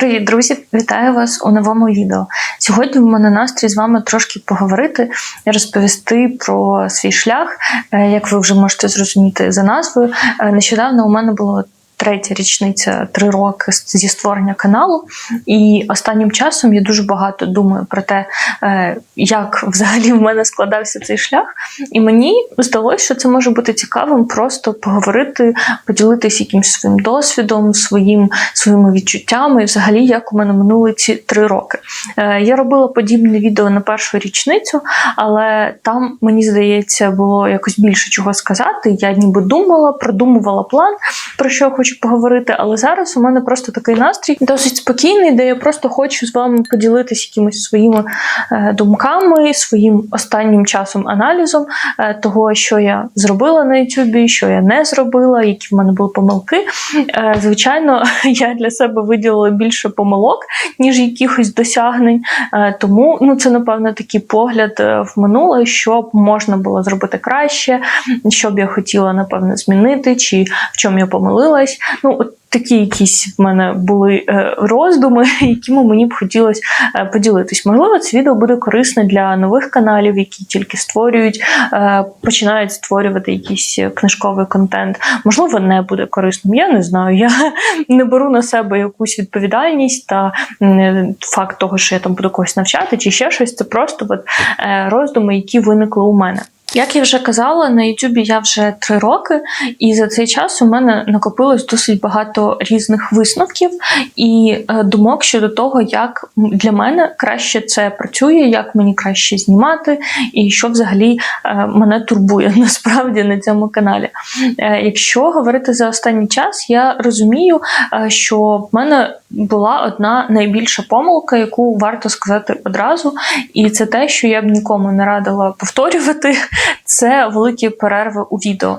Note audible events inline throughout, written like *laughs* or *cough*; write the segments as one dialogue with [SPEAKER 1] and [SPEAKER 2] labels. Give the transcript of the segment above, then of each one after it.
[SPEAKER 1] Привіт, друзі! Вітаю вас у новому відео. Сьогодні в мене настрій з вами трошки поговорити і розповісти про свій шлях. Е, Як ви вже можете зрозуміти за назвою, е, нещодавно у мене було. Третя річниця три роки зі створення каналу, і останнім часом я дуже багато думаю про те, е, як взагалі в мене складався цей шлях. І мені здалося, що це може бути цікавим просто поговорити, поділитися якимось своїм досвідом, своїм, своїми відчуттями, і взагалі, як у мене минули ці три роки. Е, Я робила подібне відео на першу річницю, але там, мені здається, було якось більше чого сказати. Я ніби думала, продумувала план, про що я хочу поговорити. Але зараз у мене просто такий настрій досить спокійний, де я просто хочу з вами поділитися якимись своїми е, думками, своїм останнім часом аналізом е, того, що я зробила на Ютубі, що я не зробила, які в мене були помилки. Е, Звичайно, *laughs* я для себе виділила більше помилок, ніж якихось досягнень. Тому ну, це, напевно, такий погляд в минуле, що можна було зробити краще, що б я хотіла, напевно, змінити, чи в чому я помилилась. Ну, от такі якісь в мене були е, роздуми, *laughs* якими мені б хотілося е, поділитись. Можливо, це відео буде корисне для нових каналів, які тільки створюють, е, починають створювати якийсь книжковий контент. Можливо, не буде корисним. Я не знаю. Я *laughs* не беру на себе якусь відповідальність та факт того, що я там буду когось навчати, чи ще щось. Це просто от, роздуми, які виникли у мене. Як я вже казала, на Ютубі я вже три роки, і за цей час у мене накопилось досить багато різних висновків і е, думок щодо того, як для мене краще це працює, як мені краще знімати, і що взагалі е, мене турбує *laughs* насправді на цьому каналі. Е, Якщо говорити за останній час, я розумію, що в мене була одна найбільша помилка, яку варто сказати одразу, і це те, що я б нікому не радила повторювати, *laughs* це великі перерви у відео.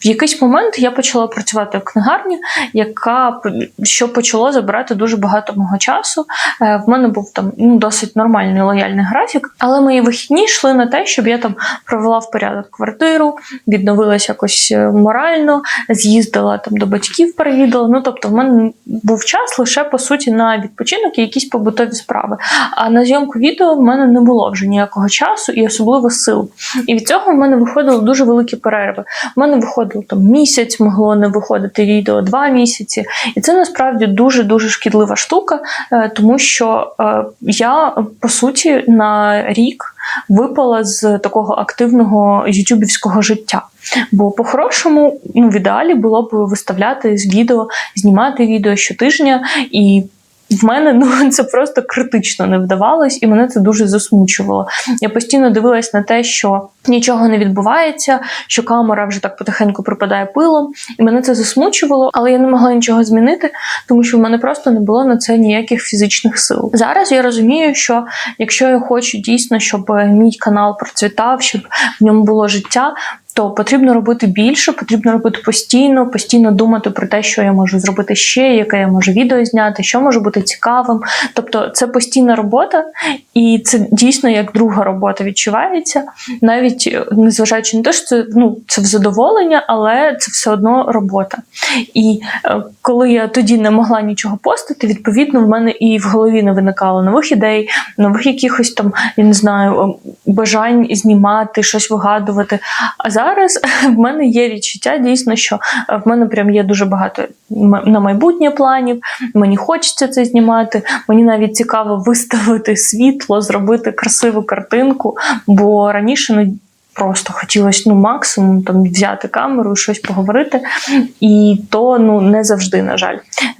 [SPEAKER 1] В якийсь момент я почала працювати в книгарні, яка що почало забирати дуже багато мого часу. Е, В мене був там ну, досить нормальний лояльний графік, але мої вихідні йшли на те, щоб я там провела в порядок квартиру, відновилася якось е, морально, з'їздила там до батьків, переїдала. Ну тобто, в мене був час лише по суті на відпочинок і якісь побутові справи. А на зйомку відео в мене не було вже ніякого часу і особливо сил. І від цього в мене виходили дуже великі перерви. У мене виходило там місяць, могло не виходити відео два місяці. І це насправді дуже дуже шкідлива штука, е, тому що е, я по суті на рік випала з такого активного ютубівського життя. Бо по-хорошому, ну, в ідеалі було б виставляти з відео, знімати відео щотижня і. В мене ну *laughs* це просто критично не вдавалось, і мене це дуже засмучувало. Я постійно дивилась на те, що нічого не відбувається, що камера вже так потихеньку припадає пилом, і мене це засмучувало, але я не могла нічого змінити, тому що в мене просто не було на це ніяких фізичних сил. Зараз я розумію, що якщо я хочу дійсно, щоб мій канал процвітав, щоб в ньому було життя. То потрібно робити більше, потрібно робити постійно, постійно думати про те, що я можу зробити ще, яке я можу відео зняти, що може бути цікавим. Тобто це постійна робота, і це дійсно як друга робота відчувається, навіть е, незважаючи на те, що це ну це в задоволення, але це все одно робота. І е, коли я тоді не могла нічого постити, відповідно в мене і в голові не виникало нових ідей, нових якихось там, я не знаю, е, бажань знімати, щось вигадувати. А зараз *laughs* в мене є відчуття дійсно, що е, в мене прям є дуже багато на майбутнє планів. Мені хочеться це знімати. Мені навіть цікаво виставити світло, зробити красиву картинку, бо раніше ну. Просто хотілося ну максимум там взяти камеру щось поговорити, і то ну не завжди, на жаль.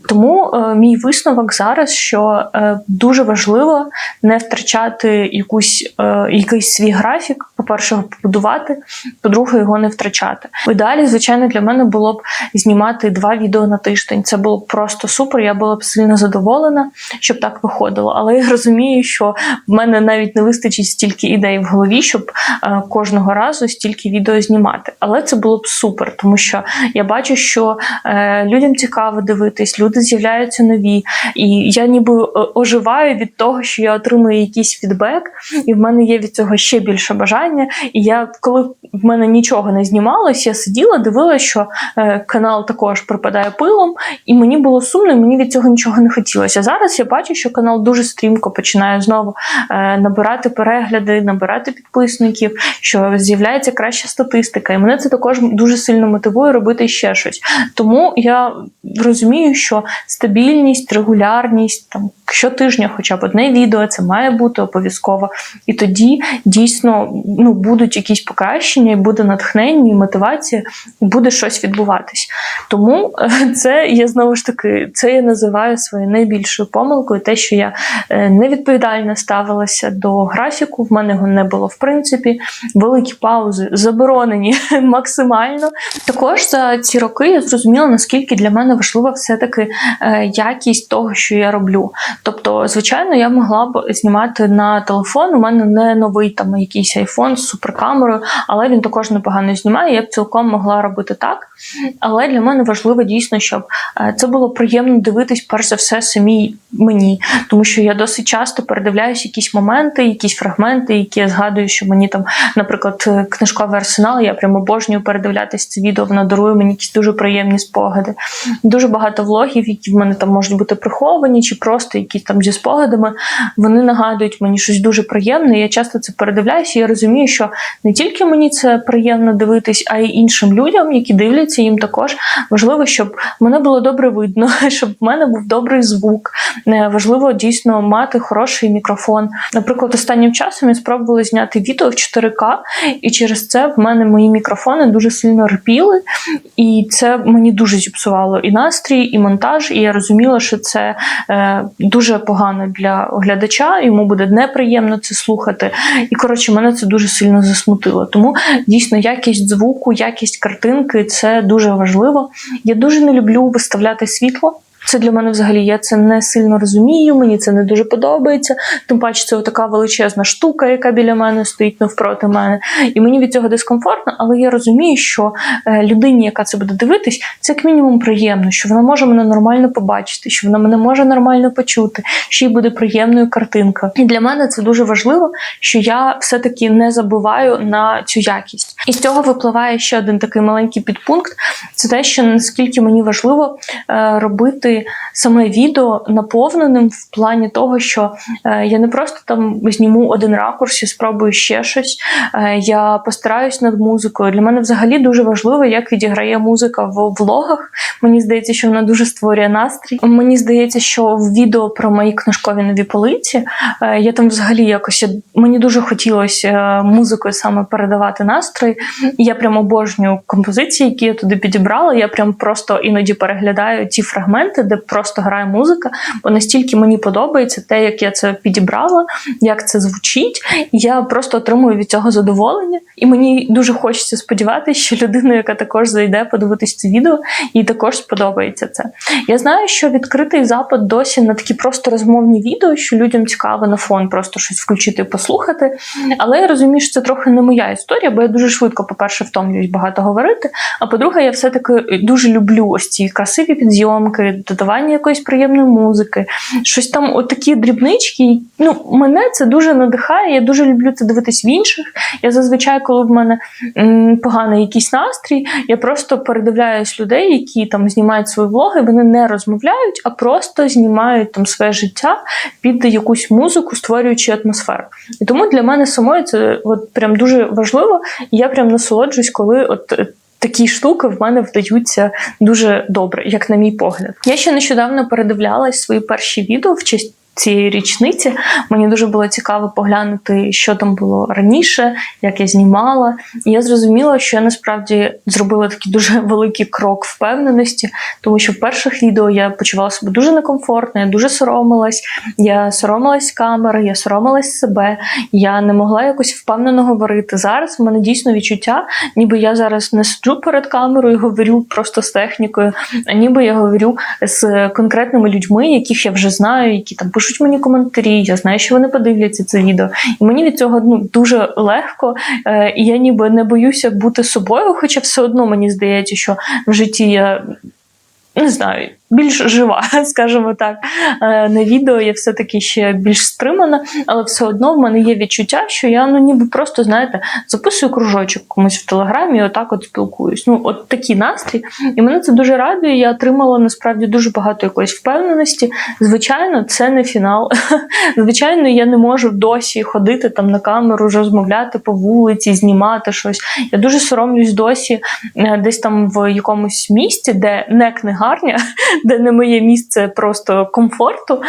[SPEAKER 1] Тому е, мій висновок зараз, що е, дуже важливо не втрачати якусь е, якийсь свій графік. По-перше, побудувати, по-друге, його не втрачати. Ідеалі, звичайно, для мене було б знімати два відео на тиждень. Це було б просто супер. Я була б сильно задоволена, щоб так виходило. Але я розумію, що в мене навіть не вистачить стільки ідей в голові, щоб е, кожного кожного разу стільки відео знімати. Але це було б супер, тому що я бачу, що е, людям цікаво дивитись, люди з'являються нові, і я ніби е, оживаю від того, що я отримую якийсь фідбек, і в мене є від цього ще більше бажання. І я, коли в мене нічого не знімалось, я сиділа, дивилася, що е, канал також припадає пилом, і мені було сумно, і мені від цього нічого не хотілося. Зараз я бачу, що канал дуже стрімко починає знову е, набирати перегляди, набирати підписників, що з'являється краща статистика. І мене це також дуже сильно мотивує робити ще щось. Тому я розумію, що стабільність, регулярність там щотижня, хоча б одне відео, це має бути обов'язково. І тоді дійсно ну, будуть якісь покращення, і буде натхнення, і мотивація, і буде щось відбуватись. Тому е, це я знову ж таки це я називаю своєю найбільшою помилкою, те, що я е, невідповідально ставилася до графіку. В мене його не було в принципі. Великі паузи заборонені *laughs* максимально. Також за ці роки я зрозуміла, наскільки для мене важлива все-таки е, якість того, що я роблю. Тобто, звичайно, я могла б знімати на телефон. У мене не новий там якийсь айфон з суперкамерою, але він також непогано знімає. Я б цілком могла робити так. Але для мене важливо дійсно, щоб е, це було приємно дивитись, перш за все, самій мені, тому що я досить часто передивляюсь якісь моменти, якісь фрагменти, які я згадую, що мені там, наприклад, е, книжковий арсенал, я прямо обожнюю передивлятись це відео, воно дарує мені якісь дуже приємні спогади. Дуже багато влогів, які в мене там можуть бути приховані, чи просто якісь там зі спогадами, вони нагадують мені щось дуже приємне. Я часто це передивляюся, і я розумію, що не тільки мені це приємно дивитись, а й іншим людям, які дивляться, їм також важливо, щоб мене було добре видно, *laughs* щоб в мене був добрий звук. Е, Важливо дійсно мати хороший мікрофон. Наприклад, останнім часом я спробувала зняти відео в 4К, і через це в мене мої мікрофони дуже сильно рпіли, і це мені дуже зіпсувало і настрій, і монтаж. І я розуміла, що це е, дуже погано для глядача, йому буде неприємно це слухати. І коротше, мене це дуже сильно засмутило. Тому дійсно якість звуку, якість картинки це дуже важливо. Я дуже не люблю виставляти світло. Це для мене взагалі я це не сильно розумію, мені це не дуже подобається. Тим паче, це така величезна штука, яка біля мене стоїть навпроти мене. І мені від цього дискомфортно, але я розумію, що е, людині, яка це буде дивитись, це як мінімум приємно, що вона може мене нормально побачити, що вона мене може нормально почути, що їй буде приємною картинка. І для мене це дуже важливо, що я все-таки не забуваю на цю якість. І з цього випливає ще один такий маленький підпункт: це те, що наскільки мені важливо е, саме відео наповненим в плані того, що е, я не просто там зніму один ракурс і спробую ще щось. Е, я постараюсь над музикою. Для мене взагалі дуже важливо, як відіграє музика в влогах. Мені здається, що вона дуже створює настрій. Мені здається, що в відео про мої книжкові нові полиці е, я там взагалі якось мені дуже хотілося музикою саме передавати настрій. Я прям обожнюю композиції, які я туди підібрала. Я прям просто іноді переглядаю ті фрагменти, де просто грає музика, бо настільки мені подобається те, як я це підібрала, як це звучить. І я просто отримую від цього задоволення. І мені дуже хочеться сподіватися, що людина, яка також зайде подивитись це відео, їй також сподобається це. Я знаю, що відкритий запит досі на такі просто розмовні відео, що людям цікаво на фон просто щось включити і послухати. Але я розумію, що це трохи не моя історія, бо я дуже швидко, по-перше, втомлююсь багато говорити. А по-друге, я все-таки дуже люблю ось ці красиві підзйомки, додавання якоїсь приємної музики, щось там, отакі дрібнички. Ну, мене це дуже надихає. Я дуже люблю це дивитись в інших. Я зазвичай, коли в мене поганий якийсь настрій, я просто передивляюсь людей, які там знімають свої влоги, вони не розмовляють, а просто знімають там своє життя під якусь музику, створюючи атмосферу. І тому для мене самої це от прям дуже важливо. І я прям насолоджуюсь, коли от. Такі штуки в мене вдаються дуже добре, як на мій погляд. Я ще нещодавно передивлялась свої перші відео в честь цієї річниці. Мені дуже було цікаво поглянути, що там було раніше, як я знімала. І я зрозуміла, що я насправді зробила такий дуже *laughs* великий крок впевненості, тому що в перших відео я почувала себе дуже некомфортно, я дуже соромилась. Я соромилась камери, я соромилась себе, я не могла якось впевнено говорити. Зараз в мене дійсно відчуття, ніби я зараз не сиджу перед камерою і говорю просто з технікою, а ніби я говорю з конкретними людьми, яких я вже знаю, які там пишуть пишуть мені коментарі, я знаю, що вони подивляться це відео. І мені від цього ну, дуже легко, е, і я ніби не боюся бути собою, хоча все одно мені здається, що в житті я не знаю, більш жива, *laughs* скажімо так. Е, На відео я все-таки ще більш стримана, але все одно в мене є відчуття, що я ну ніби просто, знаєте, записую кружочок комусь в телеграмі і отак от спілкуюсь. Ну, от такий настрій. І мене це дуже радує. Я отримала насправді дуже багато якоїсь впевненості. Звичайно, це не фінал. *laughs* Звичайно, я не можу досі ходити там на камеру, розмовляти по вулиці, знімати щось. Я дуже соромлюсь досі е, десь там в якомусь місті, де не книгарня, *laughs* де не моє місце просто комфорту.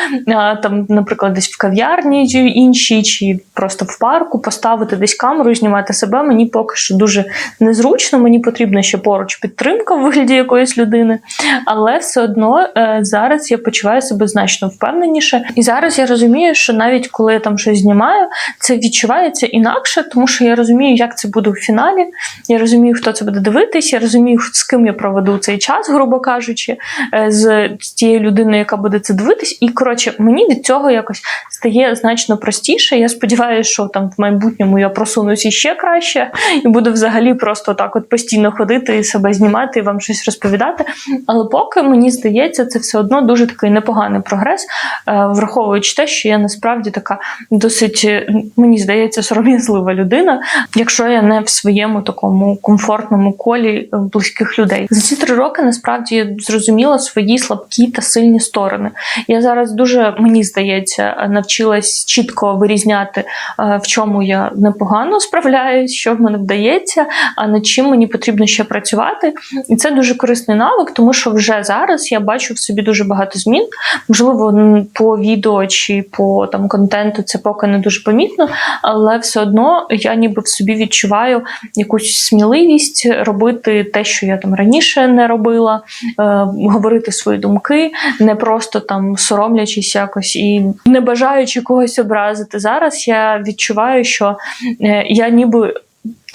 [SPEAKER 1] Там, наприклад, десь в кав'ярні чи іншій, чи просто в парку поставити десь камеру і знімати себе. Мені поки що дуже незручно. Мені потрібна ще поруч підтримка в вигляді якоїсь людини. Але все одно е, зараз я почуваю себе значно впевненіше. І зараз я розумію, що навіть коли я там щось знімаю, це відчувається інакше, тому що я розумію, як це буде в фіналі. Я розумію, хто це буде дивитись, я розумію, з ким я проведу цей час, грубо кажучи, е, з тією людиною, яка буде це дивитись. І коротше, мені від цього якось стає значно простіше. Я сподіваюся, що там в майбутньому я просунусь іще краще і буду взагалі просто так от постійно ходити і себе знімати і вам щось розповідати. Але поки мені здається, це все одно дуже такий непоганий прогрес, е, враховуючи те, що я насправді така досить, е, мені здається, сором'язлива людина, якщо я не в своєму такому комфортному колі близьких людей. За ці три роки насправді я зрозуміла свої слабкі та сильні сторони. Я зараз дуже мені здається навчилась чітко вирізняти, е, в чому я непогано справляюсь, що в мене вдається, а над чим мені потрібно ще працювати. І це дуже корисний навик, тому що вже зараз я бачу в собі дуже багато змін. Можливо, по відео чи по там контенту це поки не дуже помітно, але все одно я ніби в собі відчуваю якусь сміливість робити те, що я там раніше не робила, е, говорити свої думки, не просто там соромлячись якось і не бажаючи когось образити. Зараз я відчуваю, що е, я ніби.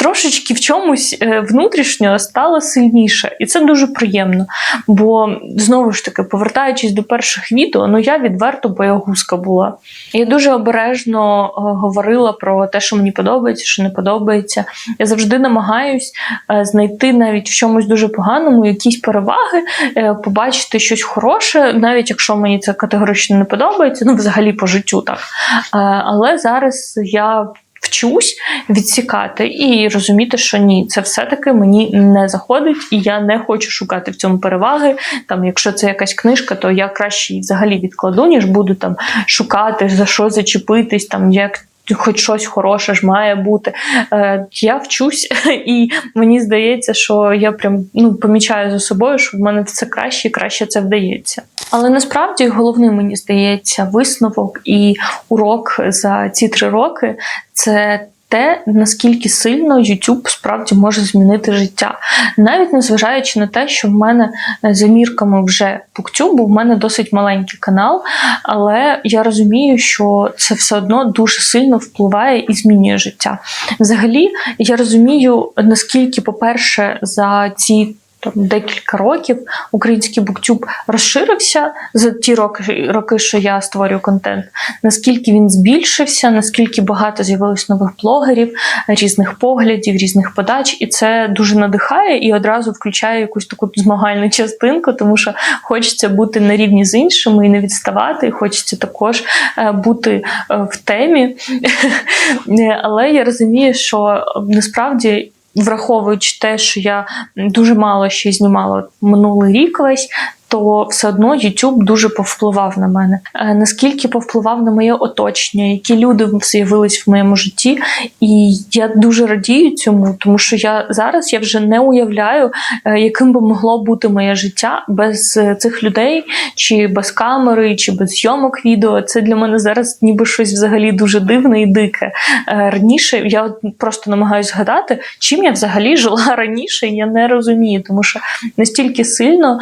[SPEAKER 1] Трошечки в чомусь е, внутрішньо стала сильніше, і це дуже приємно. Бо знову ж таки, повертаючись до перших відео, ну я відверто боягузка була. Я дуже обережно е, говорила про те, що мені подобається, що не подобається. Я завжди намагаюсь е, знайти навіть в чомусь дуже поганому якісь переваги, побачити щось хороше, навіть якщо мені це категорично не подобається, ну взагалі по життю так. Але зараз я вчусь відсікати і розуміти, що ні, це все-таки мені не заходить, і я не хочу шукати в цьому переваги. Там, якщо це якась книжка, то я краще її взагалі відкладу, ніж буду там шукати за що зачепитись, там як. Хоч щось хороше ж має бути. Е, я вчусь, *laughs* і мені здається, що я прям ну помічаю за собою, що в мене все краще і краще це вдається. Але насправді головний мені здається висновок і урок за ці три роки це. Те, наскільки сильно YouTube справді може змінити життя, навіть незважаючи на те, що в мене е, за мірками вже Буктюбу, в мене досить маленький канал, але я розумію, що це все одно дуже сильно впливає і змінює життя. Взагалі, я розумію, наскільки, по-перше, за ці там декілька років український буктюб розширився за ті роки, роки, що я створюю контент. Наскільки він збільшився, наскільки багато з'явилось нових блогерів, різних поглядів, різних подач, і це дуже надихає і одразу включає якусь таку змагальну частинку, тому що хочеться бути на рівні з іншими і не відставати. І хочеться також е, бути е, в темі. *laughs* Але я розумію, що насправді враховуючи те, що я дуже мало ще знімала минулий рік весь. То все одно YouTube дуже повпливав на мене. Е, наскільки повпливав на моє оточення, які люди з'явились в моєму житті, і я дуже радію цьому, тому що я зараз я вже не уявляю, е, яким би могло бути моє життя без е, цих людей, чи без камери, чи без зйомок відео. Це для мене зараз ніби щось взагалі дуже дивне і дике. Раніше я просто намагаюся згадати, чим я взагалі жила *laughs* раніше, я не розумію, тому що настільки сильно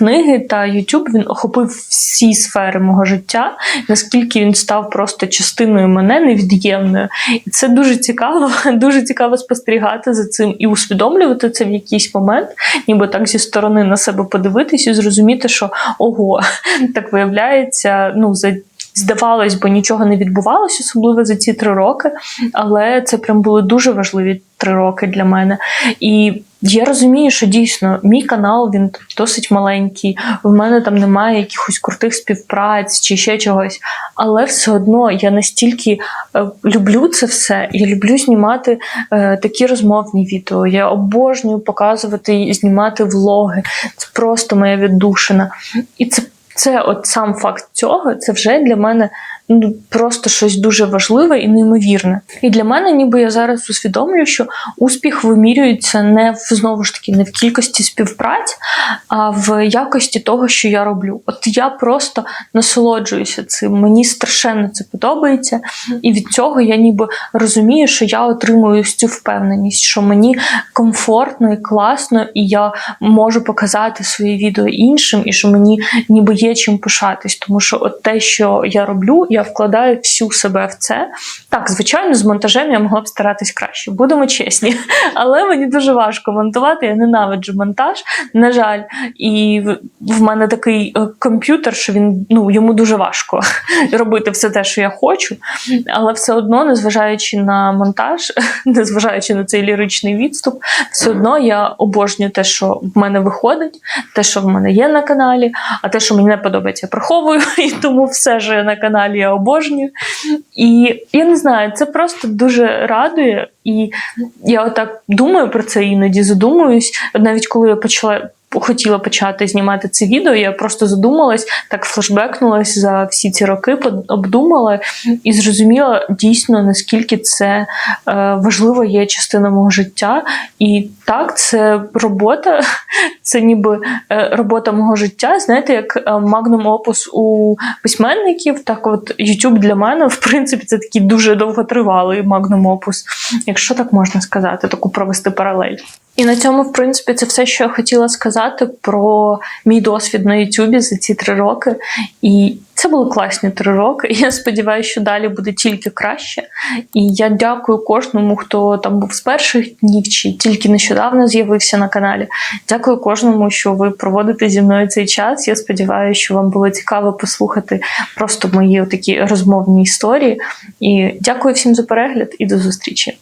[SPEAKER 1] книги та YouTube він охопив всі сфери мого життя, наскільки він став просто частиною мене невід'ємною. І це дуже цікаво, *laughs* дуже цікаво спостерігати за цим і усвідомлювати це в якийсь момент, ніби так зі сторони на себе подивитись і зрозуміти, що ого, *laughs* так виявляється, ну за здавалось би, нічого не відбувалося, особливо за ці три роки. Але це прям були дуже важливі три роки для мене. І я розумію, що дійсно мій канал він досить маленький. В мене там немає якихось крутих співпраць чи ще чогось. Але все одно я настільки е, люблю це все. Я люблю знімати е, такі розмовні відео. Я обожнюю показувати і знімати влоги. Це просто моя віддушина. І це, це от сам факт цього, це вже для мене ну, просто щось дуже важливе і неймовірне. І для мене, ніби я зараз усвідомлюю, що успіх вимірюється не в знову ж таки не в кількості співпраць, а в якості того, що я роблю. От я просто насолоджуюся цим. Мені страшенно це подобається, і від цього я ніби розумію, що я отримую цю впевненість, що мені комфортно і класно, і я можу показати свої відео іншим, і що мені ніби є чим пишатись, тому що от те, що я роблю, я вкладаю всю себе в це. Так, звичайно, з монтажем я могла б старатись краще, будемо чесні. *laughs* Але мені дуже важко монтувати. Я ненавиджу монтаж, на жаль, і в- мене такий е, комп'ютер, що він ну йому дуже важко *laughs* робити все те, що я хочу. Але все одно, незважаючи на монтаж, *laughs* незважаючи на цей ліричний відступ, все одно я обожнюю те, що в мене виходить, те, що в мене є на каналі, а те, що мені не подобається, я приховую, і тому все, що є на каналі, я обожнюю. І я не знаю, це просто дуже радує. І я отак думаю про це іноді задумуюсь. Навіть коли я почала. Хотіла почати знімати це відео, я просто задумалась, так флешбекнулась за всі ці роки, обдумала і зрозуміла дійсно наскільки це е, важлива є частина мого життя. І так, це робота, *laughs* це ніби е, робота мого життя. Знаєте, як е, магнум опус у письменників, так от YouTube для мене, в принципі, це такий дуже довготривалий магнум опус, якщо так можна сказати, таку провести паралель. І на цьому, в принципі, це все, що я хотіла сказати про мій досвід на Ютубі за ці три роки. І це були класні три роки. Я сподіваюся, що далі буде тільки краще. І я дякую кожному, хто там був з перших днів чи тільки нещодавно з'явився на каналі. Дякую кожному, що ви проводите зі мною цей час. Я сподіваюся, що вам було цікаво послухати просто мої такі розмовні історії. І дякую всім за перегляд і до зустрічі.